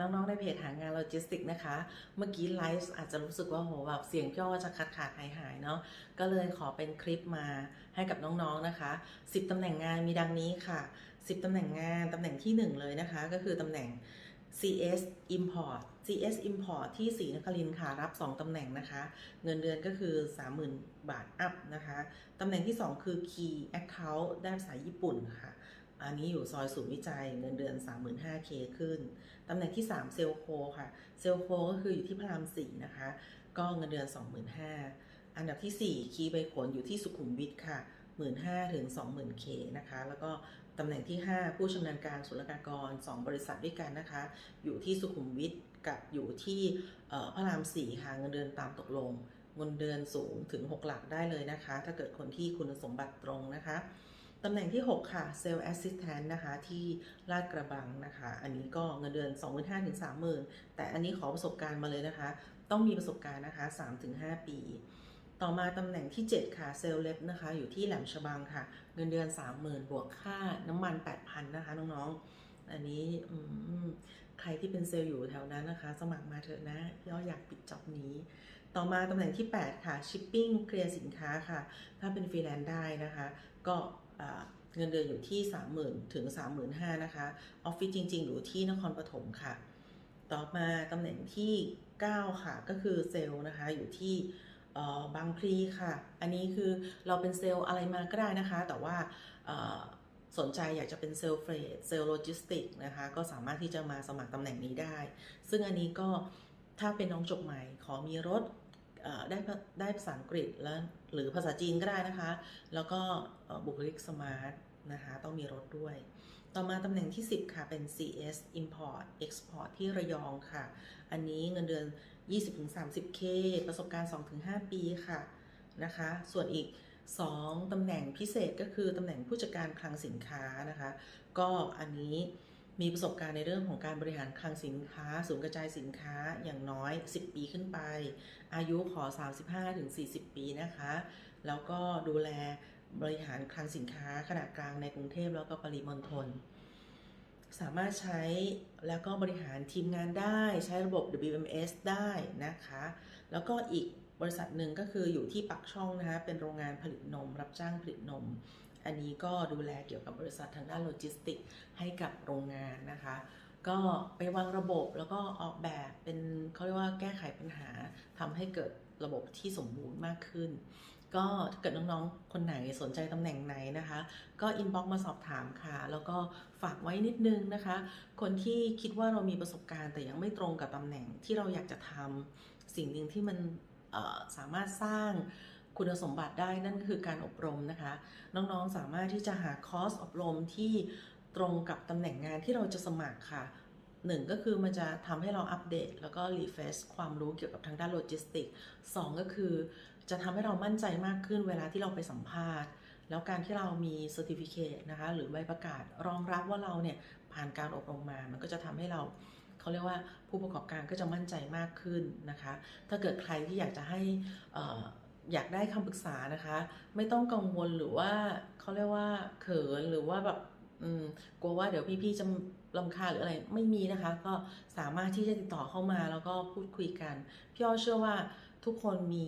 น้องๆในเพจหางานโลจิสติกนะคะ เมื่อกี้ไลฟ์อาจจะรู้สึกว่าโหแบบเสียงพี่อ้อจะขาดขาดหายหายเนาะก็เลยขอเป็นคลิปมาให้กับน้องๆนะคะ 10 ตำแหน่งงานมีดังนี้ค่ะ 10 ตำแหน่งงานตำแหน่งที่ 1 เลยนะคะ ก็คือตำแหน่ง CS Import CS Import ที่ศรีนครินทร์ค่ะ รับ 2 ตำแหน่งนะคะ เงินเดือนก็คือ 30,000 บาทอัพนะคะ ตำแหน่งที่ 2 คือ Key Account ด้านภาษาญี่ปุ่นค่ะ อันนี้อยู่ซอยศูนย์วิจัยเงินเดือน 35,000 k ขึ้น ตำแหน่งที่ 3 เซลโคค่ะ เซลโคก็คืออยู่ที่พระราม4นะคะ ก็เงินเดือน 25,000 อันดับที่ 4 คีย์ใบขนอยู่ที่สุขุมวิทค่ะ 15,000ถึง20,000 k นะคะ แล้วก็ตำแหน่งที่ 5 ผู้ชำนาญการศุลกากร 2 บริษัทด้วยกันนะคะ อยู่ที่สุขุมวิทกับอยู่ที่พระราม4ค่ะ เงินเดือนตามตกลง เงินเดือนสูงถึง 6 หลักได้เลยนะคะ ถ้าเกิดคนที่คุณสมบัติตรงนะคะ ตำแหน่งที่ 6 ค่ะเซลล์แอสซิสแตนต์นะคะ ที่ลาดกระบังนะคะ อันนี้ก็เงินเดือน 25,000ถึง30,000 แต่อันนี้ขอประสบการณ์มาเลยนะคะ ต้องมีประสบการณ์นะคะ 3-5 ปี ต่อมาตำแหน่งที่ 7 ค่ะเซลล์เล็บนะคะ อยู่ที่แหลมฉบังค่ะ เงินเดือน 30,000 บวกค่าน้ำมัน 8,000 นะคะน้องๆ อันนี้ใครที่เป็นเซลล์อยู่แถวนั้นนะคะ สมัครมาเถอะนะย่ออยากปิดจ็อบนี้ต่อมาตำแหน่งที่ 8 ค่ะชิปปิ้งเคลียร์สินค้าค่ะ ถ้าเป็นฟรีแลนซ์ได้นะคะ ก็ เงินเดือนอยู่ที่ 30,000 ถึง 35,000นะคะ ออฟฟิศจริง ๆ อยู่ที่นครปฐมค่ะ ต่อมาตำแหน่งที่ 9 ค่ะ ก็คือเซลล์นะคะ อยู่ที่บางพลีค่ะ อันนี้คือเราเป็นเซลล์อะไรมาก็ได้นะคะ แต่ว่าสนใจอยากจะเป็นเซลล์เฟรดเซลล์โลจิสติกนะคะ ก็สามารถที่จะมาสมัครตำแหน่งนี้ได้ ซึ่งอันนี้ก็ถ้าเป็นน้องจบใหม่ขอมีรถ ได้ภาได้ภาษาอังกฤษแล้วหรือภาษาจีนก็ได้นะคะ แล้วก็บุคลิกสมาร์ทนะคะต้องมีรถด้วย ต่อมาตำแหน่งที่ 10 ค่ะ เป็น CS Import Export ที่ระยองค่ะ อันนี้เงินเดือน 20-30K ประสบการณ์ 2-5 ปีค่ะนะคะ ส่วนอีก 2ตำแหน่งพิเศษก็คือตำแหน่งผู้จัดการคลังสินค้านะคะ ก็อันนี้ มีประสบการณ์ในเรื่องของการบริหารคลังสินค้าศูนย์กระจายสินค้าอย่างน้อย 10 ปีขึ้นไป อายุขอ 35-40 ปีนะคะ แล้วก็ดูแลบริหารคลังสินค้าขนาดกลางในกรุงเทพแล้วก็ปริมณฑลสามารถใช้แล้วก็บริหารทีมงานได้ใช้ระบบ WMS ได้นะคะ แล้วก็อีกบริษัทหนึ่งก็คืออยู่ที่ปักช่องนะคะเป็นโรงงานผลิตนม รับจ้างผลิตนม อันนี้ก็ดูแลเกี่ยวกับบริษัททางด้านโลจิสติกให้กับโรงงานนะคะ ก็ไปวางระบบแล้วก็ออกแบบเป็นเขาเรียกว่าแก้ไขปัญหาทำให้เกิดระบบที่สมบูรณ์มากขึ้น ก็ถ้าเกิดน้องๆ คนไหนสนใจตำแหน่งไหนนะคะ ก็อินบ็อกมาสอบถามค่ะ แล้วก็ฝากไว้นิดนึงนะคะ คนที่คิดว่าเรามีประสบการณ์แต่ยังไม่ตรงกับตำแหน่งที่เราอยากจะทำสิ่งหนึ่งที่มันสามารถสร้าง คุณสมบัติได้นั่นก็คือการอบรมนะคะ น้องๆสามารถที่จะหาคอร์สอบรมที่ตรงกับตำแหน่งงานที่เราจะสมัครค่ะหนึ่งก็คือมันจะทำให้เราอัปเดต แล้วก็รีเฟรชความรู้เกี่ยวกับทางด้านโลจิสติกสองก็คือจะทำให้เรามั่นใจมากขึ้นเวลาที่เราไปสัมภาษณ์ แล้วการที่เรามีเซอร์ติฟิเคตนะคะหรือใบประกาศรองรับว่าเราเนี่ยผ่านการอบรมมา มันก็จะทำให้เราเขาเรียกว่าผู้ประกอบการก็จะมั่นใจมากขึ้นนะคะ ถ้าเกิดใครที่อยากจะให้ อยากได้คำปรึกษานะคะ ไม่ต้องกังวลหรือว่าเขาเรียกว่าเขินหรือว่าแบบอืมกลัวว่าเดี๋ยวพี่ๆจะลำคาหรืออะไรไม่มีนะคะ ก็สามารถที่จะติดต่อเข้ามาแล้วก็พูดคุยกัน พี่อ้อเชื่อว่าทุกคนมี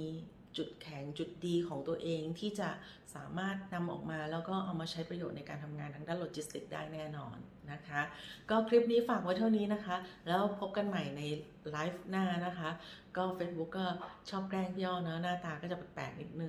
จุดแข็งจุดดีของตัวเองที่จะสามารถนำออกมาแล้วก็เอามาใช้ประโยชน์ในการทำงานทางด้านโลจิสติกได้แน่นอนนะคะ ก็คลิปนี้ฝากไว้เท่านี้นะคะ แล้วพบกันใหม่ในไลฟ์หน้านะคะ ก็ Facebook ก็ชอบแกล้งพี่อ้อเนาะหน้าตาก็จะแปลกๆนิดนึง